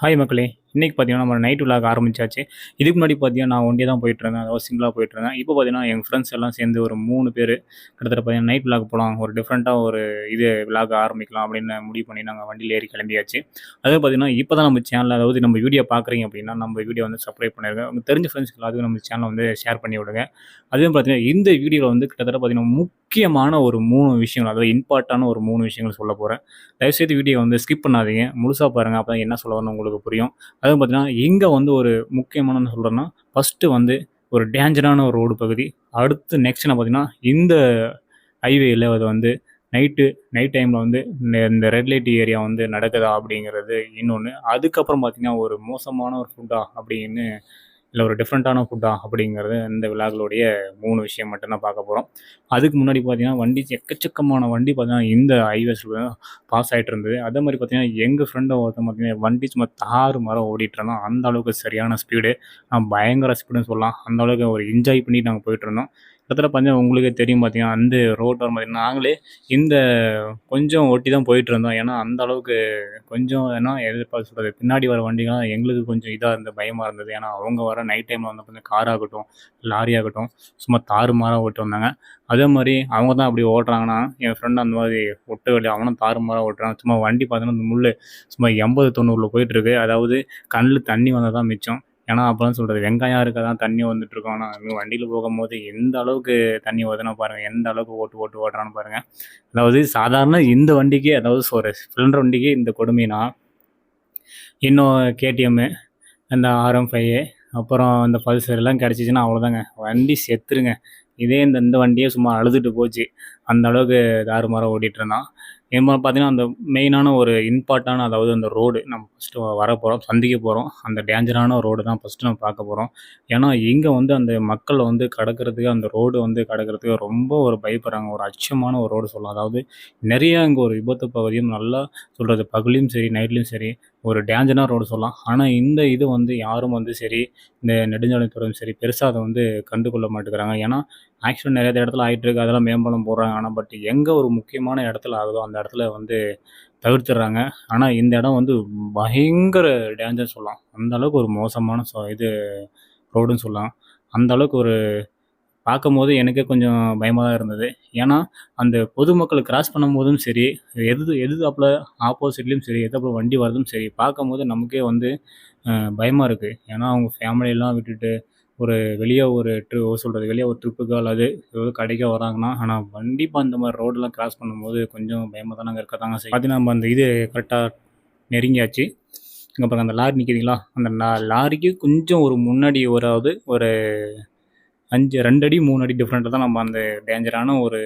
Hi மக்களே இன்றைக்கி பார்த்தீங்கன்னா நம்ம நைட் விளாக் ஆரம்பிச்சாச்சு. இதுக்கு முன்னாடி பார்த்தீங்கன்னா நான் ஒண்டியே தான் போயிட்டுருந்தேன் அதாவது சிங்கிளாக போயிட்டுருந்தேன் இப்போ பார்த்தீங்கன்னா எங்கள் ஃப்ரெண்ட்ஸ் எல்லாம் சேர்ந்து ஒரு மூணு பேர் கிட்டத்தட்ட பார்த்தீங்கன்னா நைட் விளாக் போகலாம் ஒரு டிஃப்ரெண்ட்டாக ஒரு இது விளாக் ஆரம்பிக்கலாம் அப்படின்னு முடிவு பண்ணி நாங்கள் வண்டியில் ஏறி கிளம்பியாச்சு. அதே பார்த்தீங்கன்னா இப்போ தான் நம்ம சேனல் அதாவது நம்ம வீடியோ பார்க்குறீங்க அப்படின்னா நம்ம வீடியோ வந்து சப்ஸ்கிரைப் பண்ணிருங்க. உங்கள் தெரிஞ்ச ஃப்ரெண்ட்ஸ் எல்லாத்துக்கும் நம்ம சேனலை வந்து ஷேர் பண்ணி விடுங்க. அதே பார்த்தீங்கன்னா இந்த வீடியோவில் வந்து கிட்டத்தட்ட பார்த்தீங்கன்னா முக்கியமான ஒரு மூணு விஷயங்கள் அதாவது இம்பார்ட்டான ஒரு மூணு விஷயங்கள் சொல்ல போகிறேன் தயவுசெய்து வீடியோ வந்து ஸ்கிப் பண்ணாதீங்க. முழுசாக பாருங்கள் அப்போ என்ன சொல்ல வரணும் உங்களுக்கு புரியும். அதுவும் பார்த்தீங்கன்னா இங்கே வந்து ஒரு முக்கியமானன்னு சொல்கிறேன்னா ஃபஸ்ட்டு வந்து ஒரு டேஞ்சரான ஒரு ரோடு பகுதி. அடுத்து நெக்ஸ்ட் என்ன பார்த்தீங்கன்னா இந்த ஹைவேயில் அது வந்து நைட்டு நைட் டைமில் வந்து இந்த இந்த ரெட் லைட் ஏரியா வந்து நடக்குதா அப்படிங்கிறது இன்னொன்று அதுக்கப்புறம் பார்த்தீங்கன்னா ஒரு மோசமான ஒரு ஃபுட்டா அப்படின்னு இல்லை ஒரு டிஃப்ரெண்ட்டான ஃபுட்டா அப்படிங்கிறது இந்த விழாக்களுடைய மூணு விஷயம் மட்டும்தான் பார்க்க போகிறோம் அதுக்கு முன்னாடி பார்த்தீங்கன்னா வண்டி எக்கச்சக்கமான வண்டி பார்த்தீங்கன்னா இந்த ஹைவேஸில் பாஸ் ஆகிட்டு இருந்தது. அதே மாதிரி பார்த்தீங்கன்னா எங்கள் ஃப்ரெண்டை ஒருத்தன் பார்த்தீங்கன்னா வண்டி சும்மா தாறு மரம் ஓடிட்டு இருந்தோம் அந்த அளவுக்கு சரியான ஸ்பீடு பயங்கர ஸ்பீடுன்னு சொல்லலாம். அந்த அளவுக்கு ஒரு என்ஜாய் பண்ணி நாங்கள் போயிட்டு பக்கத்தில் பார்த்தீங்கன்னா உங்களுக்கே தெரியும் பார்த்தீங்கன்னா அந்த ரோட்டோர் பார்த்தீங்கன்னா நாங்களே இந்த கொஞ்சம் ஒட்டி தான் போயிட்டு இருந்தோம். ஏன்னா அந்த அளவுக்கு கொஞ்சம் ஏன்னா எதிர்பார்த்து சொல்கிறது பின்னாடி வர வண்டிகள்லாம் எங்களுக்கு கொஞ்சம் இதாக இருந்தது பயமாக இருந்தது. ஏன்னா அவங்க வர நைட் டைமில் வந்து பார்த்தீங்கன்னா கார் ஆகட்டும் லாரி ஆகட்டும் சும்மா தாறுமாறாக ஓட்டு வந்தாங்க. அதே மாதிரி அவங்க தான் அப்படி ஓட்டுறாங்கன்னா என் ஃப்ரெண்ட் அந்த மாதிரி ஒட்டு வழி அவனும் தாறுமாறாக ஓட்டுறான் சும்மா வண்டி பார்த்தோன்னா இந்த முள் சும்மா எண்பது தொண்ணூறில் போயிட்டுருக்கு அதாவது கண்ணில் தண்ணி வந்தால் தான் மிச்சம். ஏன்னா அப்போலாம் சொல்கிறது வெங்காயம் இருக்க தான் தண்ணி வந்துட்டுருக்கோம். ஆனால் வண்டியில் போகும்போது எந்த அளவுக்கு தண்ணி ஓதுனா பாருங்கள் எந்த அளவுக்கு ஓட்டு ஓட்டு ஓட்டுறான்னு பாருங்கள் அதாவது சாதாரண இந்த வண்டிக்கு அதாவது ஒரு சிலிண்டர் வண்டிக்கு இந்த கொடுமைனா இன்னும் கேடிஎம்மு அந்த ஆர்எம் ஃபைவ் அப்புறம் இந்த பல்சர் எல்லாம் கிடச்சிச்சின்னா அவ்வளோதாங்க வண்டி செத்துருங்க. இதே இந்த இந்த வண்டியே சும்மா அழுதுட்டு போச்சு. அந்த அளவுக்கு தாறுமாறாக ஓட்டிகிட்டு இருந்தான். இப்போ பார்த்தீங்கன்னா அந்த மெயினான ஒரு இம்பார்ட்டான அதாவது அந்த ரோடு நம்ம ஃபஸ்ட்டு வர போகிறோம் சந்திக்க போகிறோம் அந்த டேஞ்சரான ரோடு தான் ஃபஸ்ட்டு நம்ம பார்க்க போகிறோம் ஏன்னா இங்கே வந்து அந்த மக்கள் வந்து கடக்கிறதுக்கு அந்த ரோடு வந்து கடக்கிறதுக்கு ரொம்ப ஒரு பயப்படுறாங்க. ஒரு அச்சமான ஒரு ரோடு சொல்லலாம். அதாவது நிறைய இங்கே ஒரு விபத்து பகுதியும் நல்லா சொல்கிறது பகலையும் சரி நைட்லேயும் சரி ஒரு டேஞ்சரான ரோடு சொல்லலாம். ஆனால் இந்த இது வந்து யாரும் வந்து சரி இந்த நெடுஞ்சாலைத்துறையும் சரி பெருசாக அதை வந்து கண்டுகொள்ள மாட்டேங்கிறாங்க. ஏன்னா ஆக்சிடென்ட் நிறைய இடத்துல ஆகிட்டு இருக்கு அதெல்லாம் மேம்பாலம் போடுறாங்க. ஆனால் பட் எங்கே ஒரு முக்கியமான இடத்துல ஆகுதோ அந்த இடத்துல வந்து தவிர்த்துடுறாங்க ஆனால் இந்த இடம் வந்து பயங்கர டேஞ்சர் சொல்லலாம். அந்த அளவுக்கு ஒரு மோசமான சொ இது ரோடுன்னு சொல்லலாம். அந்த அளவுக்கு ஒரு பார்க்கும்போது எனக்கே கொஞ்சம் பயமாக தான் இருந்தது. ஏன்னா அந்த பொதுமக்கள் கிராஸ் பண்ணும்போதும் சரி எது எதுதாப்புல ஆப்போசிட்லேயும் சரி எதாப்புல வண்டி வரதும் சரி பார்க்கும்போது நமக்கே வந்து பயமாக இருக்குது ஏன்னா அவங்க ஃபேமிலியெல்லாம் விட்டுட்டு ஒரு வெளியே ஒரு ட்ரி சொல்கிறது வெளியே ஒரு ட்ரிப்புக்கு அல்லது ஏதாவது கடைக்கோ வராங்கன்னா ஆனால் கண்டிப்பாக அந்த மாதிரி ரோடெலாம் கிராஸ் பண்ணும்போது கொஞ்சம் பயமாக தானங்க இருக்க தாங்க செய்யும் பார்த்தீங்கன்னா நம்ம அந்த இது கரெக்டாக நெருங்கியாச்சு. இங்கே பாருங்க அந்த லாரி நிற்கிறீங்களா அந்த லா லாரிக்கு கொஞ்சம் ஒரு முன்னாடி வராது ஒரு அஞ்சு ரெண்டு அடி மூணு அடி டிஃப்ரெண்ட்டாக தான் நம்ம அந்த டேஞ்சரான ஒரு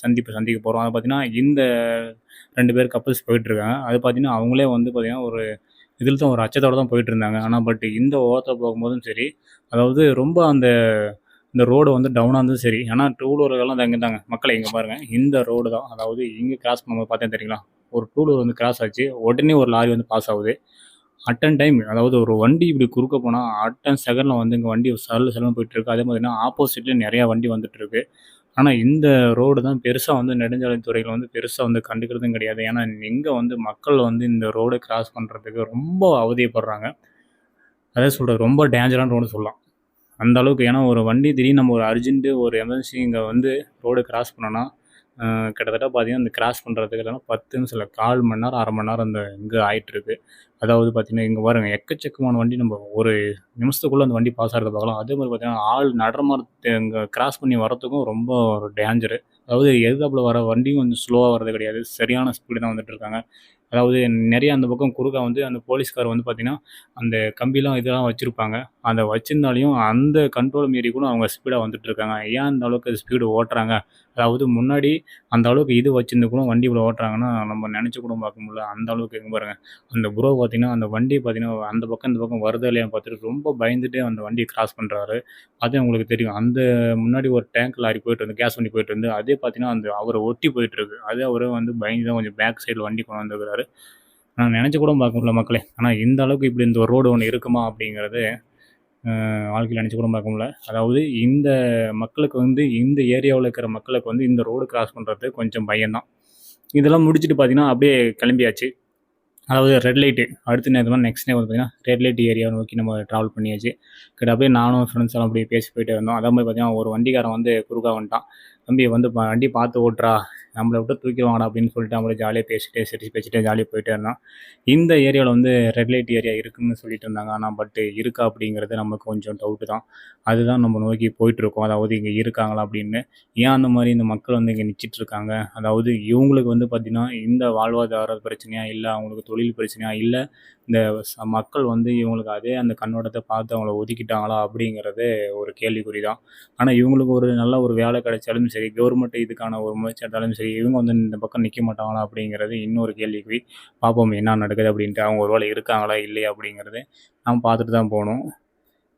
சந்திப்பு சந்திக்க போகிறோம் அதை பார்த்தீங்கன்னா இந்த ரெண்டு பேர் கப்புள்ஸ் போயிட்டுருக்காங்க அது பார்த்தீங்கன்னா அவங்களே வந்து பார்த்திங்கன்னா ஒரு இதில் தான் ஒரு அச்சத்தோடு தான் போயிட்டு இருந்தாங்க ஆனால் பட் இந்த ஓரத்தில் போகும்போதும் சரி அதாவது ரொம்ப அந்த இந்த ரோடு வந்து டவுனாக இருந்தும் சரி. ஏன்னா டூ வீலர்கள்லாம் மக்களை இங்கே பாருங்கள் இந்த ரோடு தான். அதாவது இங்கே கிராஸ் பண்ணும்போது பார்த்தேன் தெரியுங்களா? ஒரு டூ வீலர் வந்து கிராஸ் ஆச்சு. உடனே ஒரு லாரி வந்து பாஸ் ஆகுது. அட்டன் டைம் அதாவது ஒரு வண்டி இப்படி குறுக்க போனால் அட்டன் செகண்டில் வந்து இங்கே வண்டி சல்லு செல்லு போயிட்டுருக்கு. அதே மாதிரினா ஆப்போசிட்டில் நிறையா வண்டி வந்துட்டுருக்கு. ஆனால் இந்த ரோடு தான் பெருசாக வந்து நெடுஞ்சாலைத்துறையில் வந்து பெருசாக வந்து கண்டுக்கிறதும் கிடையாது. ஏன்னா இங்கே வந்து மக்கள் வந்து இந்த ரோடு கிராஸ் பண்ணுறதுக்கு ரொம்ப அவதியப்படுறாங்க. அதே சொல்கிறது ரொம்ப டேஞ்சரான ரோடு சொல்லலாம். அந்த அளவுக்கு ஏன்னா ஒரு வண்டி திடீர்னு நம்ம ஒரு அர்ஜென்ட்டு ஒரு எமர்ஜென்சி இங்கே வந்து ரோடு கிராஸ் பண்ணோன்னா கிட்டத்தட்ட பார்த்தீங்கன்னா இந்த கிராஸ் பண்ணுறதுக்கு பத்துன்னு சில கால் மணி நேரம் அரை மணி நேரம் அந்த இங்கே ஆகிட்டுருக்கு அதாவது பார்த்தீங்கன்னா இங்கே பாருங்க எக்கச்சக்கமான வண்டி நம்ம ஒரு நிமிஷத்துக்குள்ளே அந்த வண்டி பாஸ் ஆகிறத பார்க்கலாம். அதே மாதிரி பார்த்தீங்கன்னா ஆள் நடமாட இங்கே கிராஸ் பண்ணி வரத்துக்கும் ரொம்ப ஒரு டேஞ்சரு அதாவது எதிர்த்தாப்புல வர வண்டியும் கொஞ்சம் ஸ்லோவாக வர்றது கிடையாது. சரியான ஸ்பீடு தான் வந்துட்டு இருக்காங்க. அதாவது நிறைய அந்த பக்கம் குறுக்க வந்து அந்த போலீஸ்கார் வந்து பார்த்திங்கன்னா அந்த கம்பிலாம் இதெல்லாம் வச்சுருப்பாங்க. அந்த வச்சிருந்தாலையும் அந்த கண்ட்ரோல் மீறி கூட அவங்க ஸ்பீடாக வந்துட்டுருக்காங்க ஏன் அந்த அளவுக்கு ஸ்பீடு ஓட்டுறாங்க? அதாவது முன்னாடி அந்த அளவுக்கு இது வச்சிருந்து கூட வண்டி இவ்வளோ ஓட்டுறாங்கன்னா நம்ம நினச்சி கூட பார்க்க முடியல. அந்த அளவுக்கு எங்கே பாருங்கள் அந்த ப்ரோ பார்த்திங்கன்னா அந்த வண்டி பார்த்திங்கன்னா அந்த பக்கம் இந்த பக்கம் வருது இல்லையா பார்த்துட்டு ரொம்ப பயந்துட்டே அந்த வண்டியை கிராஸ் பண்ணுறாரு அது உங்களுக்கு தெரியும். அந்த முன்னாடி ஒரு டேங்க் லாரி போயிட்டு இருந்து கேஸ் வண்டி போயிட்டு இருந்து அதே பார்த்திங்கன்னா அந்த அவரை ஒட்டி போயிட்டுருக்கு அதே அவரே வந்து பயந்து தான் கொஞ்சம் பேக் சைடில் வண்டி கொண்டு வந்துருக்கிறாரு. நான் நினச்சி கூட பார்க்க முடியல மக்களே. ஆனால் இந்த அளவுக்கு இப்படி இந்த ரோடு ஒன்று இருக்குமா அப்படிங்கிறது வாழ்க்கையில் நினச்சி கூட பார்க்க முடியல. அதாவது இந்த மக்களுக்கு வந்து இந்த ஏரியாவில் இருக்கிற மக்களுக்கு வந்து இந்த ரோடு கிராஸ் பண்ணுறது கொஞ்சம் பயம்தான். இதெல்லாம் முடிச்சுட்டு பார்த்தீங்கன்னா அப்படியே கிளம்பியாச்சு. அதாவது ரெட் லைட்டு அடுத்த நேரத்தில் நெக்ஸ்ட் டே வந்து பார்த்தீங்கன்னா ரெட் லைட் ஏரியாவை நோக்கி நம்ம ட்ராவல் பண்ணியாச்சு. கிட்ட அப்படியே நானும் ஃப்ரெண்ட்ஸ் எல்லாம் அப்படியே பேசி போயிட்டே இருந்தோம். அதே மாதிரி பார்த்தீங்கன்னா ஒரு வண்டிக்காரன் வந்து குறுக்கா வந்துட்டான். தம்பி வந்து வண்டி பார்த்து ஓட்டுறா. நம்மளை விட்டு தூக்கிடுவாங்கடா அப்படின்னு சொல்லிட்டு நம்மளை ஜாலியாக பேசிட்டு சிரிச்சு பேசிட்டு ஜாலியாக போயிட்டே இருந்தான். இந்த ஏரியாவில் வந்து ரெட் லைட் ஏரியா இருக்குன்னு சொல்லிட்டு இருந்தாங்க. ஆனால் பட் இருக்கா அப்படிங்கிறது நமக்கு கொஞ்சம் டவுட்டு தான். அதுதான் நம்ம நோக்கி போயிட்டுருக்கோம். அதாவது இங்கே இருக்காங்களா அப்படின்னு. ஏன் அந்த மாதிரி இந்த மக்கள் வந்து இங்கே நிச்சிட்ருக்காங்க அதாவது இவங்களுக்கு வந்து பார்த்திங்கன்னா இந்த வாழ்வாதார பிரச்சனையா இல்லை அவங்களுக்கு தொழில் பிரச்சனையா இல்லை இந்த மக்கள் வந்து இவங்களுக்கு அதே அந்த கண்ணோட்டத்தை பார்த்து அவங்கள ஒதுக்கிட்டாங்களா அப்படிங்கிறது ஒரு கேள்விக்குறி தான். ஆனால் இவங்களுக்கு ஒரு நல்ல ஒரு வேலை கிடைச்சாலும் சரி கவர்மெண்ட் இதுக்கான ஒரு முயற்சி எடுத்தாலும் சரி இவங்க வந்து இந்த பக்கம் நிற்க மாட்டாங்களா அப்படிங்கிறது இன்னொரு கேள்விக்குறி. பார்ப்போம் என்ன நடக்குது அப்படின்ட்டு. அவங்க ஒரு வேலை இருக்காங்களா இல்லையா அப்படிங்கிறது நாம் பார்த்துட்டு தான் போகணும்.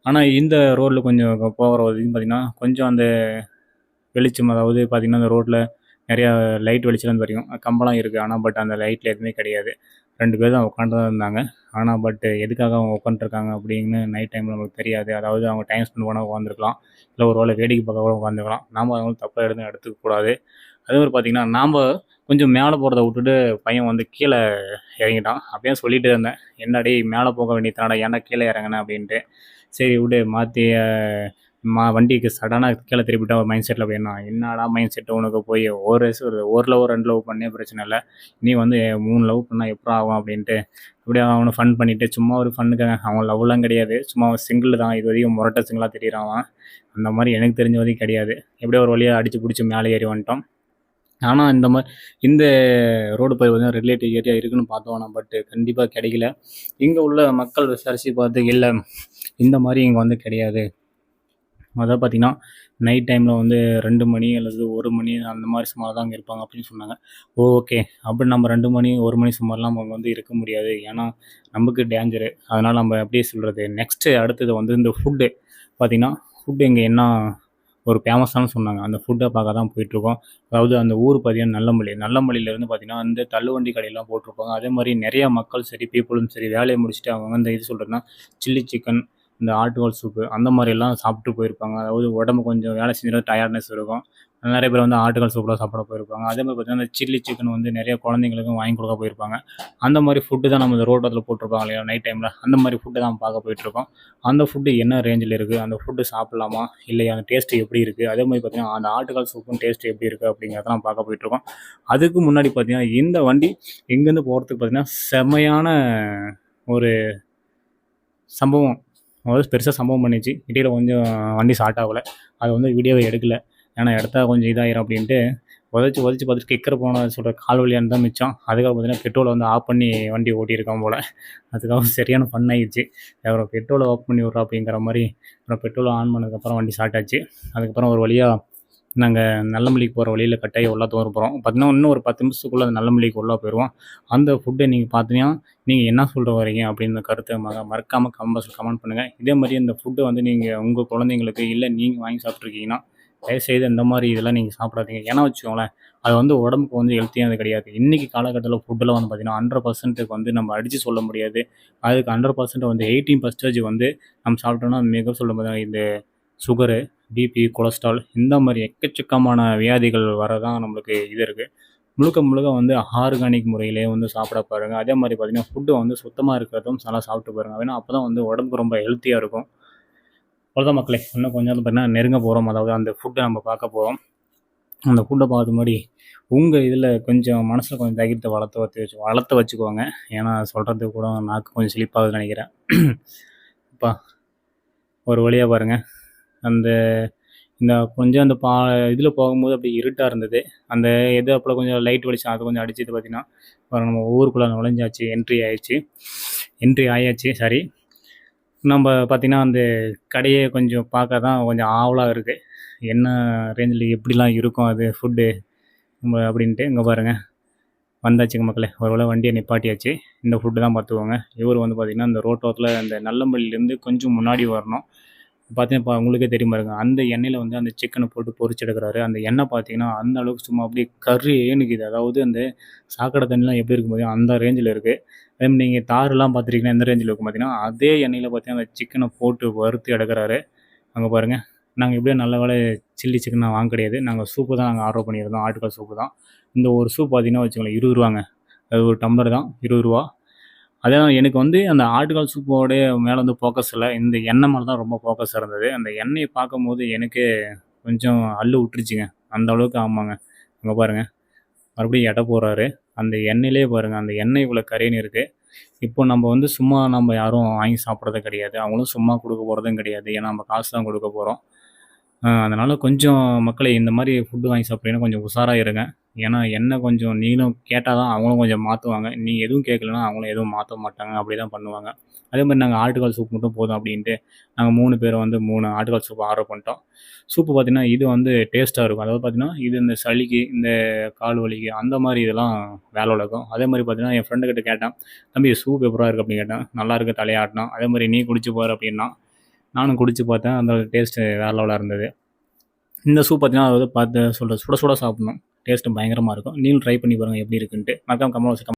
ஆனால் இந்த ரோட்டில் கொஞ்சம் போகிற வரைக்கும் பார்த்திங்கன்னா கொஞ்சம் அந்த வெளிச்சம் அதாவது பார்த்திங்கன்னா அந்த ரோட்டில் நிறையா லைட் வெளிச்சம் தெரியும் கம்பளம் இருக்குது ஆனால் பட் அந்த லைட்டில் எதுவுமே கிடையாது. ரெண்டு பேர் தான் உட்காந்து தான் இருந்தாங்க. ஆனால் பட் எதுக்காக அவங்க உட்காந்துருக்காங்க அப்படின்னு நைட் டைமில் நமக்கு தெரியாது. அதாவது அவங்க டைம் ஸ்பெண்ட் பண்ண உட்காந்துருக்கலாம் இல்லை ஒரு வேளை வேடிக்கை பார்க்க கூட உட்காந்துக்கலாம் நாம் அவங்களும் தப்பாக எடுத்து எடுத்துக்கக்கூடாது. அதே மாதிரி பார்த்திங்கன்னா நாம் கொஞ்சம் மேலே போகிறத விட்டுட்டு பையன் வந்து கீழே இறங்கிட்டான். அப்படியே சொல்லிட்டு இருந்தேன். என்னடி மேலே போக வேண்டியதானடா ஏன்டா கீழே இறங்கினேன் அப்படின்ட்டு. சரி விடு. மாற்றி மா வண்டிக்கு சடனாக கீழே திருப்பிட்டா ஒரு மைண்ட் செட்டில் போயிடணும் என்னடா மைண்ட் செட்டு உனக்கு போய்? ஒரு ஒரு ஒரு லவ் ரெண்டு லவ் பண்ணே பிரச்சனை இல்லை. நீ வந்து மூணு லவ் பண்ணால் எப்போ ஆகும்? அப்படின்ட்டு. இப்படியே அவனை ஃபன் பண்ணிவிட்டு சும்மா ஒரு ஃபன்னுக்காக அவன் லவ்லாம் கிடையாது. சும்மா சிங்கிள் தான். இது வரைக்கும் முரட்ட சிங்கிளாக தெரியுறான் அந்த மாதிரி எனக்கு தெரிஞ்ச வரைக்கும் கிடையாது. எப்படியோ ஒரு வழியாக அடித்து பிடிச்சி மேலே ஏறி வந்துட்டோம். ஆனால் இந்த மாதிரி இந்த ரோடு பயிர் வந்து ரிலேட்டிவ் ஏரியா இருக்குன்னு பார்த்தோம் பட் கண்டிப்பாக கிடைக்கல. இங்கே உள்ள மக்கள் விசாரித்து பார்த்து இல்லை இந்த மாதிரி இங்கே வந்து கிடையாது. அதாவது பார்த்தீங்கன்னா நைட் டைமில் வந்து ரெண்டு மணி அல்லது ஒரு மணி அந்த மாதிரி சுமார் தான் அங்கே இருப்பாங்க அப்படின்னு சொன்னாங்க. ஓகே அப்படி நம்ம ரெண்டு மணி ஒரு மணி சுமார்லாம் நம்ம வந்து இருக்க முடியாது. ஏன்னா நமக்கு டேஞ்சரு அதனால் நம்ம அப்படியே சொல்கிறது நெக்ஸ்ட்டு அடுத்தது வந்து இந்த ஃபுட்டு பார்த்திங்கன்னா ஃபுட்டு இங்கே என்ன ஒரு ஃபேமஸானு சொன்னாங்க. அந்த ஃபுட்டை பார்க்க தான் போயிட்டுருக்கோம். அதாவது அந்த ஊர் பார்த்தீங்கன்னா நல்லமல்லி. நல்லமல்லியிலேருந்து பார்த்தீங்கன்னா அந்த தள்ளுவண்டி கடையெல்லாம் போட்டிருப்பாங்க. அதே மாதிரி நிறைய மக்கள் சரி பீப்புளும் சரி வேலையை முடிச்சுட்டு அவங்க இந்த இது சொல்கிறதுனா சில்லி சிக்கன் இந்த ஆட்டுக்கால் சூப்பு அந்த மாதிரிலாம் சாப்பிட்டு போயிருப்பாங்க. அதாவது உடம்பு கொஞ்சம் வேலை செஞ்சாலும் டயர்ட்னஸ் இருக்கும். நிறைய பேர் வந்து ஆட்டுக்கால் சூப்பெலாம் சாப்பிட போயிருப்பாங்க. அதே மாதிரி பார்த்தீங்கன்னா இந்த சில்லி சிக்கன் வந்து நிறைய குழந்தைங்களுக்கும் வாங்கி கொடுக்க போயிருப்பாங்க. அந்த மாதிரி ஃபுட்டு தான் நம்ம இந்த ரோட்டத்தில் போட்டிருப்பாங்க இல்லையா நைட் டைமில் அந்த மாதிரி ஃபுட்டு தான் பார்க்க போயிட்டுருக்கோம். அந்த ஃபுட்டு என்ன ரேஞ்சில் இருக்குது அந்த ஃபுட்டு சாப்பிட்லாமா? இல்லையா? அந்த டேஸ்ட்டு எப்படி இருக்குது அதே மாதிரி பார்த்தீங்கன்னா அந்த ஆட்டுக்கால் சூப்பும் டேஸ்ட்டு எப்படி இருக்குது அப்படிங்கிறதெல்லாம் பார்க்க போயிட்டுருக்கோம். அதுக்கு முன்னாடி பார்த்தீங்கன்னா இந்த வண்டி இங்கேருந்து போகிறதுக்கு பார்த்தீங்கன்னா செமையான ஒரு சம்பவம். அதாவது பெருசாக சம்பவம் பண்ணிச்சு. இடையில கொஞ்சம் வண்டி ஸ்டார்ட் ஆகலை. அது வந்து வீடியோவை எடுக்கலை. ஏன்னா எடுத்தால் கொஞ்சம் இதாகிடும் அப்படின்ட்டு உதச்சி உதச்சி பார்த்துட்டு கிக்கர் போன சொல்கிற கால் வழியாக தான் மிச்சம். அதுக்கப்புறம் பார்த்தீங்கன்னா பெட்ரோலை வந்து ஆஃப் பண்ணி வண்டி ஓட்டியிருக்கான் போல். அதுக்கப்புறம் சரியான ஃபன் ஆகிடுச்சு அப்புறம் பெட்ரோலை ஆஃப் பண்ணி விட்றா அப்படிங்கிற மாதிரி அப்புறம் பெட்ரோலை ஆன் பண்ணதுக்கப்புறம் வண்டி ஸ்டார்ட் ஆச்சு. அதுக்கப்புறம் ஒரு வழியாக நாங்கள் நல்லமல்லிக்கு போகிற வழியில் கட்டாயம் உள்ளே தோற போகிறோம் பார்த்தீங்கன்னா இன்னும் ஒரு பத்து நிமிஷத்துக்குள்ளே அந்த நல்லமல்லிக்கு உள்ளே போயிடுவோம் அந்த ஃபுட்டை நீங்கள் பார்த்தீங்கன்னா நீங்கள் என்ன சொல்கிற வரீங்க அப்படின்னு கருத்தை மறக்காமல் கம்பஸ் கமெண்ட் பண்ணுங்கள் இதே மாதிரி இந்த ஃபுட்டை வந்து நீங்கள் உங்கள் குழந்தைங்களுக்கு இல்லை நீங்கள் வாங்கி சாப்பிட்ருக்கீங்கன்னா தயவுசெய்து இந்த மாதிரி இதெல்லாம் நீங்கள் சாப்பிடாதீங்க. ஏன்னா வச்சுக்கோங்களேன் அது வந்து உடம்புக்கு வந்து ஹெல்த்தியானது கிடையாது. இன்றைக்கி காலகட்டத்தில் ஃபுட்டெல்லாம் வந்து பார்த்திங்கன்னா ஹண்ட்ரட் பர்சன்ட்டுக்கு வந்து நம்ம அடித்து சொல்ல முடியாது. அதுக்கு ஹண்ட்ரட் பர்சன்ட் வந்து எயிட்டீன் பர்சன்டேஜ் வந்து நம்ம சாப்பிட்டோம்னா மிக சொல்ல முடியாது இந்த சுகரு பிபி கொலஸ்ட்ரால் இந்த மாதிரி எக்கச்சக்கமான வியாதிகள் வரதான் நம்மளுக்கு இது இருக்குது முழுக்க முழுக்க வந்து ஆர்கானிக் முறையிலே வந்து சாப்பிட பாருங்கள் அதே மாதிரி பார்த்திங்கன்னா ஃபுட்டு வந்து சுத்தமாக இருக்கிறதும் நல்லா சாப்பிட்டு பாருங்கள் ஏன்னா அப்போ தான் வந்து உடம்புக்கு ரொம்ப ஹெல்த்தியாக இருக்கும். அவ்வளோதான் மக்களே. இன்னும் கொஞ்சம் பார்த்தீங்கன்னா நெருங்க போகிறோம் அதாவது அந்த ஃபுட்டை நம்ம பார்க்க போகிறோம் அந்த ஃபுட்டை பார்த்த மாதிரி உங்கள் இதில் கொஞ்சம் மனசில் கொஞ்சம் தைரியத்தை வளர்த்து வச்சு வச்சு வளர்த்து வச்சுக்கோங்க. ஏன்னா சொல்கிறதுக்கு கூட நாக்கு கொஞ்சம் ஸ்லிப்பாகுதுன்னு நினைக்கிறேன். அப்பா ஒரு வழியாக பாருங்கள் அந்த இந்த கொஞ்சம் அந்த பா இதில் போகும்போது அப்படி இருட்டாக இருந்தது. அந்த எது அப்போ கொஞ்சம் லைட் வெளிச்சம் அது கொஞ்சம் அடிச்சது பார்த்தீங்கன்னா நம்ம ஊருக்குள்ளே நுழைஞ்சாச்சு என்ட்ரி ஆயிடுச்சு. என்ட்ரி ஆயாச்சு சாரி நம்ம பார்த்திங்கன்னா அந்த கடையை கொஞ்சம் பார்க்க தான் கொஞ்சம் ஆவலாக இருக்குது என்ன ரேஞ்சில் எப்படிலாம் இருக்கும் அது ஃபுட்டு நம்ம அப்படின்ட்டு இங்கே பாருங்கள் வந்தாச்சுங்க மக்களே. ஒருவேளை வண்டியை நிப்பாட்டியாச்சு. இந்த ஃபுட்டு தான் பார்த்துக்கோங்க. இவர் வந்து பார்த்திங்கன்னா இந்த ரோட்டோரத்தில் அந்த நல்லம்பள்ளியிலேருந்து கொஞ்சம் முன்னாடி வரணும். பார்த்தீங்கன்னா உங்களுக்கே தெரியும் பாருங்க. அந்த எண்ணெயில் வந்து அந்த சிக்கனை போட்டு பொறிச்செடுக்கிறாரு அந்த எண்ணெய் பார்த்தீங்கன்னா அந்த அளவுக்கு சும்மா அப்படியே கறி ஏனுக்குது அதாவது அந்த சாக்கடை தண்ணிலாம் எப்படி இருக்கும் பார்த்தீங்கன்னா அந்த ரேஞ்சில் இருக்குது அதே மாதிரி நீங்கள் தாரெல்லாம் பார்த்துருக்கீங்கன்னா எந்த ரேஞ்சில் இருக்கும் பார்த்தீங்கன்னா அதே எண்ணெயில் பார்த்தீங்கன்னா அந்த சிக்கனை போட்டு வறுத்து எடுக்கிறாரு. அங்கே பாருங்கள் நாங்கள் எப்படியும் நல்ல வேலை சில்லி சிக்கன் வாங்க கிடையாது. நாங்கள் சூப்பு தான் நாங்கள் ஆர்டர் பண்ணியிருந்தோம். ஆட்டுக்கால் சூப்பு தான். இந்த ஒரு சூப் பார்த்தீங்கன்னா வச்சுக்கோங்களேன் இருபது ரூபாங்க. அது ஒரு டம்ளர் தான் இருபது ரூபா. அதே எனக்கு வந்து அந்த ஆட்டுக்கால் சூப்போடைய மேலே வந்து ஃபோக்கஸ் இல்லை. இந்த எண்ணெய் மேலே தான் ரொம்ப ஃபோக்கஸ் இருந்தது. அந்த எண்ணெயை பார்க்கும்போது எனக்கு கொஞ்சம் அள்ளு விட்டுருச்சுங்க. அந்த அளவுக்கு ஆமாங்க. அங்கே பாருங்கள் மறுபடியும் எடை போடுறாரு அந்த எண்ணெயிலே பாருங்கள் அந்த எண்ணெய் இவ்வளோ கரையின்னு இருக்குது இப்போ நம்ம வந்து சும்மா நம்ம யாரும் வாங்கி சாப்பிட்றது கிடையாது. அவங்களும் சும்மா கொடுக்க போகிறதும் கிடையாது. ஏன்னா நம்ம காசு தான் கொடுக்க போகிறோம் அதனால் கொஞ்சம் மக்களை இந்த மாதிரி ஃபுட்டு வாங்கி சாப்பிட்றீங்கன்னா கொஞ்சம் உஷாராக இருங்க. ஏன்னா என்ன கொஞ்சம் நீங்களும் கேட்டால் தான் அவங்களும் கொஞ்சம் மாற்றுவாங்க நீங்கள் எதுவும் கேட்கலன்னா அவங்களும் எதுவும் மாற்ற மாட்டாங்க. அப்படி தான் பண்ணுவாங்க. அதே மாதிரி நாங்கள் ஆட்டுக்கால் சூப் மட்டும் போதும் அப்படின்ட்டு நாங்கள் மூணு பேரும் வந்து மூணு ஆட்டுக்கால் சூப் ஆர்டர் பண்ணிட்டோம். சூப்பு பார்த்தீங்கன்னா இது வந்து டேஸ்ட்டாக இருக்கும். அதாவது பார்த்தீங்கன்னா இது இந்த சளிக்கு இந்த கால் வலிக்கு அந்த மாதிரி இதெல்லாம் வேலை உலகம். அதே மாதிரி பார்த்தீங்கன்னா என் ஃப்ரெண்டுக்கிட்ட கேட்டேன் தம்பி சூப் எப்படா இருக்குது அப்படின்னு கேட்டேன். நல்லா இருக்கு தலையாட்டினா அதே மாதிரி நீ குடிச்சு போகிற அப்படின்னா நானும் குடித்து பார்த்தேன். அந்த டேஸ்ட்டு வேறு லெவலாக இருந்தது. இந்த சூப் பார்த்தீங்கன்னா அதாவது பார்த்து சொல்கிற சுட சுட சாப்பிட்ணும். டேஸ்ட்டு பயங்கரமாக இருக்கும். நீங்களும் ட்ரை பண்ணி பாருங்கள் எப்படி இருக்குன்ட்டு. மறக்காம வச்சு